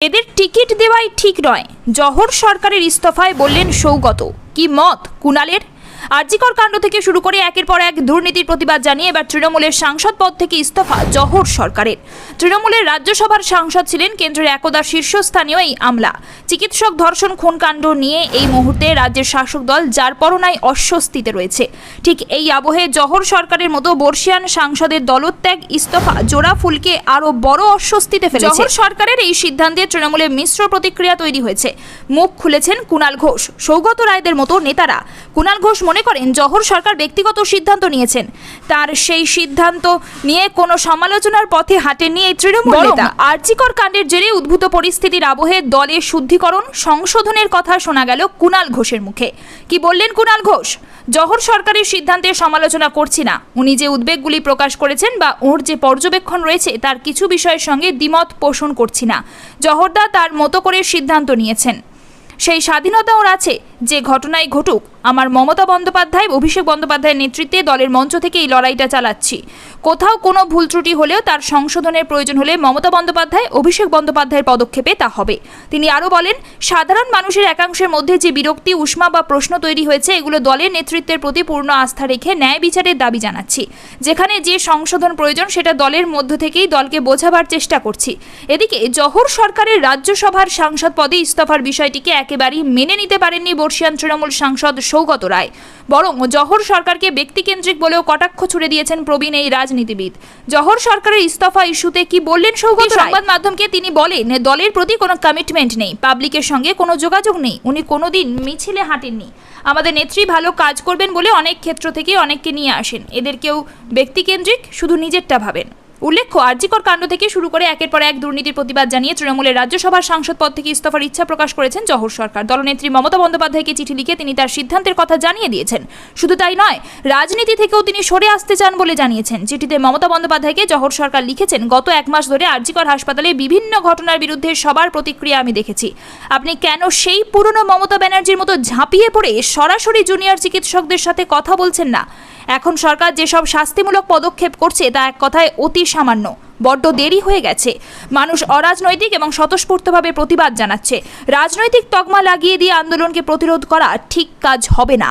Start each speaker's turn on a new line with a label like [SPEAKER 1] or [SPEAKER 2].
[SPEAKER 1] এদের টিকিট দেওয়াই ঠিক নয়। জহর সরকারের ইস্তফায় বললেন সৌগত। কি মত? কুণালের? আরজিকর কাণ্ড থেকে শুরু করে একের পর এক দুর্নীতির প্রতিবাদ জানিয়ে এবার তৃণমূলের সাংসদ পদ থেকে ইস্তফা জহর সরকারের। তৃণমূলের রাজ্যসভার সাংসদ ছিলেন কেন্দ্রের একদা শীর্ষস্থানীয় এই আমলা। চিকিৎসক ধর্ষণ, খুন কাণ্ড নিয়ে এই মুহূর্তে রাজ্যের শাসক দল যার পরনায় অস্বস্তিতে রয়েছে। ঠিক এই আবহে জহর সরকারের মতো বর্ষিয়ান সাংসদের দলত্যাগ, ইস্তফা, জোড়া ফুলকে আরও বড় অস্বস্তিতে ফেলেছে। জহর সরকারের এই সিদ্ধান্তে তৃণমূলের মিশ্র প্রতিক্রিয়া তৈরি হয়েছে। মুখ খুলেছেন কুণাল ঘোষ। সৌগত রায়দের মতো নেতারা। কুণাল ঘোষ মনে করেন জহর সরকার ব্যক্তিগত সিদ্ধান্ত নিয়েছেন। তার সেই সিদ্ধান্ত নিয়ে কোনো সমালোচনার পথে হাঁটেননি এই তৃণমূল নেতা। আর্জিকর কাণ্ডের জেরে উদ্ভূত পরিস্থিতির আবহে দলের শুদ্ধিকরণ সংশোধনের কথা শোনা গেল কুণাল ঘোষের মুখে। কি বললেন কুণাল ঘোষ? জহর সরকারের সিদ্ধান্তের সমালোচনা করছি না। উনি যে উদ্বেগগুলি প্রকাশ করেছেন বা ওর যে পর্যবেক্ষণ রয়েছে তার কিছু বিষয়ের সঙ্গে দ্বিমত পোষণ করছি না। জহরদা তার মতো করে সিদ্ধান্ত নিয়েছেন। সেই স্বাধীনতা ওর আছে যে ঘটনাই ঘটুক, আমার মমতা বন্দ্যোপাধ্যায়, অভিষেক বন্দ্যোপাধ্যায়ের নেতৃত্বে দলের মঞ্চ থেকে এই লড়াইটা চালাচ্ছি। কোথাও কোনো ভুল ত্রুটি হলেও তার সংশোধনের প্রয়োজন হলে মমতা বন্দ্যোপাধ্যায়, অভিষেক বন্দ্যোপাধ্যায়ের পদক্ষেপে তা হবে। তিনি আরও বলেন, সাধারণ মানুষের একাংশের মধ্যে যে বিরক্তি, উষ্মা বা প্রশ্ন তৈরি হয়েছে, এগুলো দলের নেতৃত্বের প্রতি পূর্ণ আস্থা রেখে ন্যায় বিচারের দাবি জানাচ্ছি। যেখানে যে সংশোধন প্রয়োজন, সেটা দলের মধ্য থেকেই দলকে বোঝাবার চেষ্টা করছি। এদিকে, জহর সরকারের রাজ্যসভার সাংসদ পদে ইস্তফার বিষয়টিকে একেবারেই মেনে নিতে পারেননি বর্ষিয়ান তৃণমূল সাংসদ সৌগত রায়। বরং জহর সরকারকে ব্যক্তিকেন্দ্রিক বলেও কটাক্ষ ছুড়ে দিয়েছেন প্রবীণ এই রাজনীতিবিদ। জহর সরকারের ইস্তফা ইস্যুতে কি বললেন সৌগত সংবাদ মাধ্যমকে তিনি বলেন, দলের প্রতি কোনো কমিটমেন্ট নেই পাবলিকের সঙ্গে কোনো যোগাযোগ নেই, উনি কোনোদিন মিছিলে হাঁটেননি। আমাদের নেত্রী ভালো কাজ করবেন বলে অনেক ক্ষেত্র থেকে অনেককে নিয়ে আসেন। এদের কেউ ব্যক্তিকেন্দ্রিক, শুধু নিজেরটা ভাবেন। উল্লেখ্য, আরজিকর কাণ্ড থেকে শুরু করে একের পর এক দুর্নীতির প্রতিবাদ জানিয়ে তৃণমূলের রাজ্যসভার সাংসদ পদ থেকে ইস্তফার ইচ্ছা প্রকাশ করেছেন জহর সরকার। দলনেত্রী মমতা বন্দ্যোপাধ্যায়কে চিঠি লিখে তিনি তার সিদ্ধান্তের কথা জানিয়ে দিয়েছেন। শুধু তাই নয়, রাজনীতি থেকেও তিনি সরে আসতে চান বলে জানিয়েছেন। চিঠিতে মমতা বন্দ্যোপাধ্যায়কে জহর সরকার লিখেছেন, গত এক মাস ধরে আরজিকর হাসপাতালে বিভিন্ন ঘটনার বিরুদ্ধে সবার প্রতিক্রিয়া আমি দেখেছি। আপনি কেন সেই পুরনো মমতা ব্যানার্জির মতো ঝাঁপিয়ে পড়ে সরাসরি জুনিয়র চিকিৎসকদের সাথে কথা বলছেন না? এখন সরকার যেসব শাস্তিমূলক পদক্ষেপ করছে তা এক কথায় অতি সামান্য। বড্ড দেরি হয়ে গেছে। মানুষ অরাজনৈতিক এবং স্বতঃস্ফূর্তভাবে প্রতিবাদ জানাচ্ছে। রাজনৈতিক তকমা লাগিয়ে দিয়ে আন্দোলনকে প্রতিরোধ করা ঠিক কাজ হবে না।